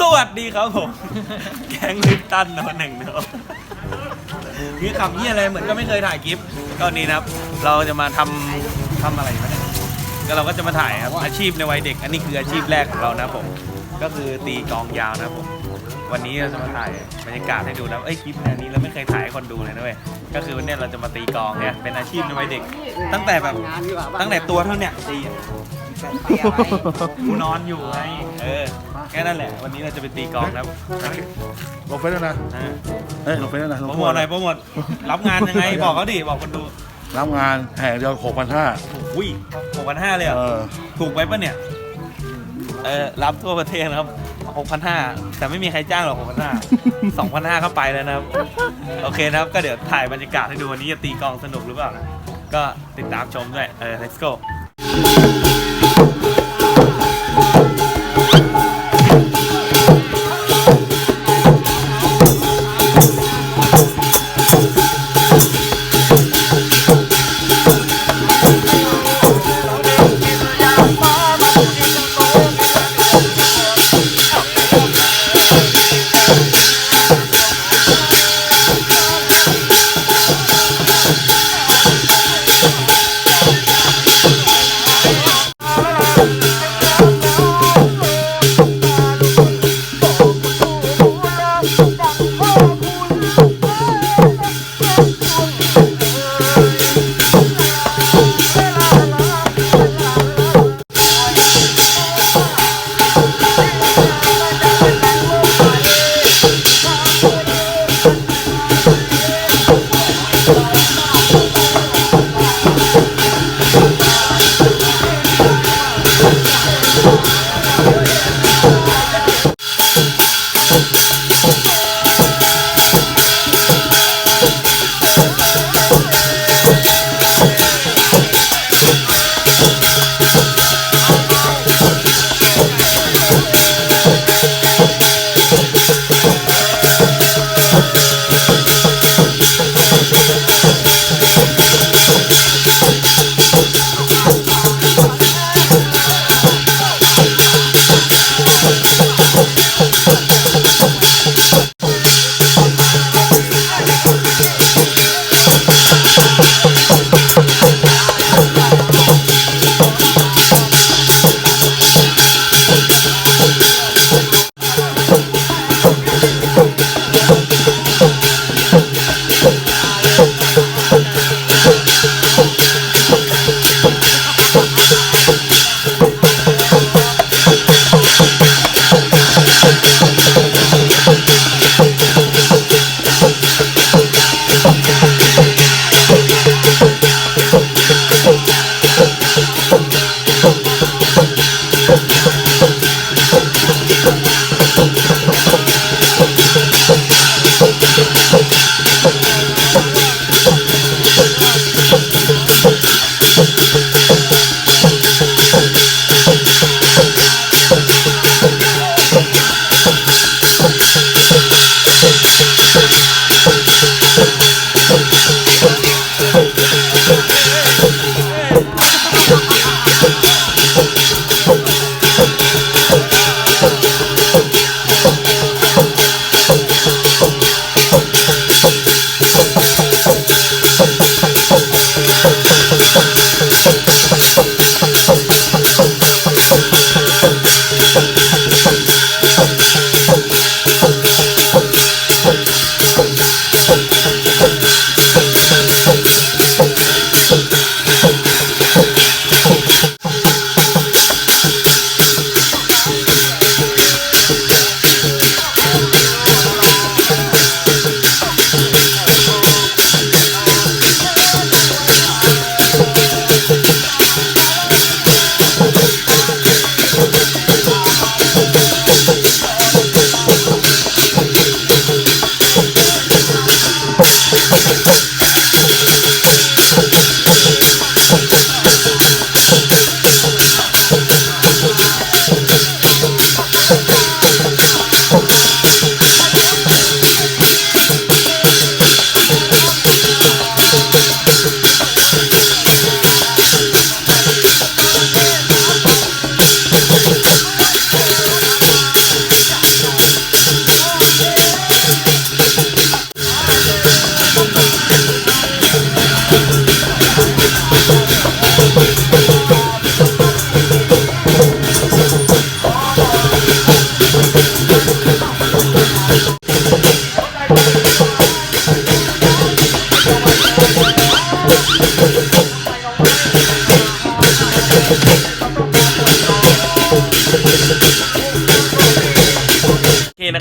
สวัสดีครับผม แก๊งลิปตันนอนหนึ่งเนอะมีคำเยี่ยอะไรเหมือนก็ไม่เคยถ่ายคลิปก็นี้นะครับ เราจะมาทำทำอะไรวะเนี่ยก็เราก็จะมาถ่ายครับอาชีพในวัยเด็ก อันนี้คืออาชีพแรกของเรานะผม ก็คือตีกลองยาวนะผม วันนี้เราจะมาถ่ายบรรยากาศให้ดูนะเอ้ยคลิปแนวนี้เราไม่เคยถ่ายให้คนดูเลยนะเว้ยก็คือวันเนี้ยเราจะมาตีกลองเนี่ยเป็นอาชีพในวัยเด็ก ตั้งแต่แบบตั้งแต่ตัวเท่าเนี้ยตีอะ กูนอนอยู่ไง เออ แค่นั้นแหละ วันนี้เราจะไปตีกลองนะครับลงเฟซแล้วนะอ่าเอ้ยลงเฟซแล้วนะโปรโมทหน่อยโปรโมทรับงานยังไง บอกเขาดิ บอกคนดูรับงานแห่เดียวหกพันห้าอุ้ยหกพันห้าเลยเหรเอออถูกไปปะเนี่ย เออ รับทั่วประเทศนะครับหกพันห้าแต่ไม่มีใครจ้างหรอกหกพันห้าสองพันห้าเข้าไปแล้วนะครับ โอเคนะครับ ก็เดี๋ยวถ่ายบรรยากาศให้ดูวันนี้จะตีกลองสนุกหรือเปล่านะก็ติดตามชมด้วย เออ let's go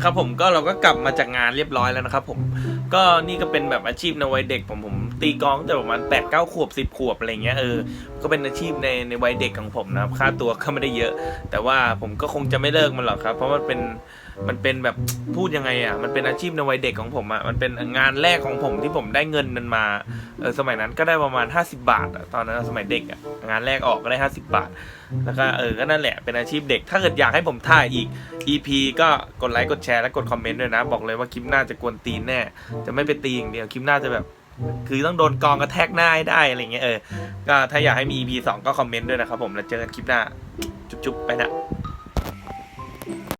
ครับผมก็เราก็กลับมาจากงานเรียบร้อยแล้วนะครับผมก็นี่ก็เป็นแบบอาชีพในวัยเด็กผมผม ตีกองแต่ประมาณแปดเก้าขวบสิบขวบอะไรเงี้ยเออก็เป็นอาชีพในในวัยเด็กของผมนะครับค่าตัวก็ไม่ได้เยอะ แต่ว่าผมก็คงจะไม่เลิกมันหรอกครับ เพราะมันเป็นมันเป็นแบบพูดยังไงอะมันเป็นอาชีพในวัยเด็กของผมอะมันเป็นงานแรกของผมที่ผมได้เงินมันมาเออสมัยนั้นก็ได้ประมาณ 50 บาทอะตอนนั้นสมัยเด็กอะงานแรกออกก็ได้ 50 บาท แล้วก็เออก็นั่นแหละเป็นอาชีพเด็ก ถ้าเกิดอยากให้ผมถ่ายอีก EP ก็กดไลค์กดแชร์และกดคอมเมนต์ด้วยนะ บอกเลยว่าคลิปหน้าจะกวนตีนแน่ จะไม่ไปตีอย่างเดียวคลิปหน้าจะแบบ คือต้องโดนกองกระแทกหน้าให้ได้อะไรเงี้ยเออ ก็ถ้าอยากให้มี EP 2ก็คอมเมนต์ด้วยนะครับผม แล้วเจอกันคลิปหน้า จุ๊บๆ ไปนะ